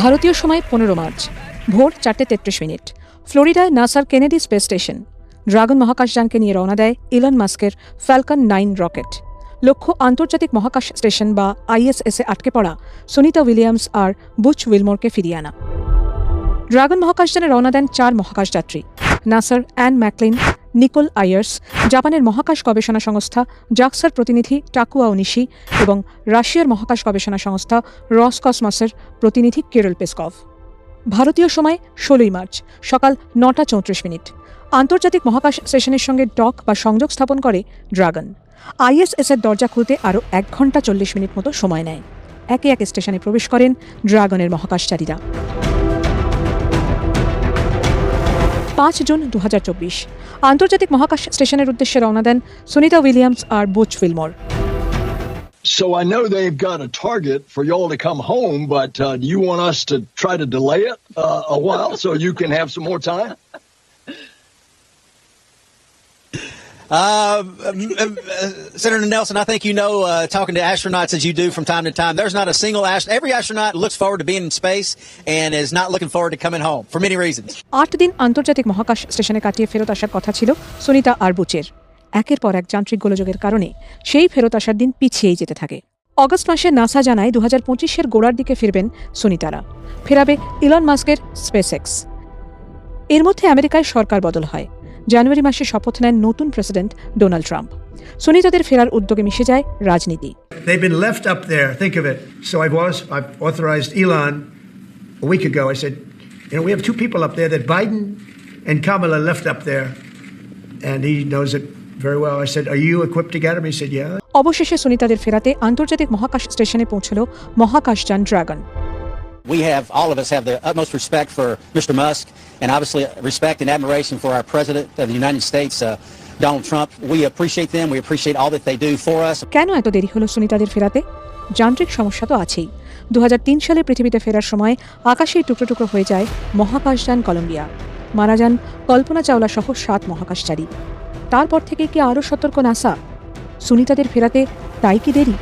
ভারতীয় সময় পনেরো মার্চ, ভোর চারটে তেত্রিশ মিনিট। ফ্লোরিডায় নাসার কেনেডি স্পেস স্টেশন। ড্রাগন মহাকাশযানকে নিয়ে রওনা দেয় ইলন মাস্কের ফ্যালকন নাইন রকেট। লক্ষ্য আন্তর্জাতিক মহাকাশ স্টেশন বা আইএসএসে আটকে পড়া সুনিতা উইলিয়ামস আর বুচ উইলমোরকে ফিরিয়ে আনা। ড্রাগন মহাকাশযানে রওনা দেন চার মহাকাশযাত্রী নাসার অ্যান ম্যাকলিন নিকোল আয়ার্স, জাপানের মহাকাশ গবেষণা সংস্থা জাক্সার প্রতিনিধি টাকুয়া ওনিশি এবং রাশিয়ার মহাকাশ গবেষণা সংস্থা রস রসকসমসের প্রতিনিধি কেরল পেসকভ। ভারতীয় সময় ষোলোই মার্চ, সকাল নটা চৌত্রিশ মিনিট। আন্তর্জাতিক মহাকাশ স্টেশনের সঙ্গে ডক বা সংযোগ স্থাপন করে ড্রাগন। আইএসএস এর দরজা খুলতে আরও এক ঘণ্টা চল্লিশ মিনিট মতো সময় নেয়। একে এক স্টেশনে প্রবেশ করেন ড্রাগনের মহাকাশচারীরা। পাঁচ জুন দু আন্তর্জাতিক মহাকাশ স্টেশনের উদ্দেশ্যে রওনা দেন Sunita Williams R Butch Wilmore So I know they've got a target for y'all to come home, but uh, do you want us to try to delay it uh, a while so you can have some more time? Senator Nelson, I think you know, uh, talking to astronauts as you do from time to time, there's not a single astronaut. Every astronaut looks forward to being in space and is not looking forward to coming home for many reasons. আট দিন আন্তর্জাতিক মহাকাশ স্টেশনে কাটিয়ে ফেরত আসার কথা ছিল সুনিতা আর বুচের একের পর এক যান্ত্রিক গোলযোগের কারণে সেই ফেরত আসার দিন পিছিয়েই যেতে থাকে অগস্ট মাসে নাসা জানায় দু হাজার পঁচিশের গোড়ার দিকে ফিরবেন সুনিতারা ফেরাবে ইলন মাস্কের স্পেসএক্স এর মধ্যে আমেরিকায় সরকার বদল হয় জানুয়ারি মাসে শপথ নেন নতুন প্রেসিডেন্ট ডোনাল্ড ট্রাম্প সুনিতাদের ফেরার উদ্যোগে মিশে যায় রাজনীতি They've been left up there. Think of it. So I was, I've authorized Elon a week ago. I said, you know, we have two people up there that Biden and Kamala left up there. And he knows it very well. I said, Are you equipped to get him? He said, Yeah. অবশেষে সুনিতাদের ফেরাতে আন্তর্জাতিক মহাকাশ স্টেশনে পৌঁছল মহাকাশযান Dragon We have, all of us have the utmost respect for Mr. Musk and obviously respect and admiration for our President of the United States, uh, Donald Trump. We appreciate them. We appreciate all that they do for us. কেন এত দেরি হলো সুনিতাদের ফেরাতে যান্ত্রিক সমস্যা তো আছেই দু হাজার তিন সালে পৃথিবীতে ফেরার সময় আকাশেই টুকরো টুকরো হয়ে যায় মহাকাশযান কলম্বিয়া মারা যান কল্পনা চাওলা সহ সাত মহাকাশচারী তারপর থেকে কি আরও সতর্ক নাসা সুনিতাদের ফেরাতে তাই কি দেরি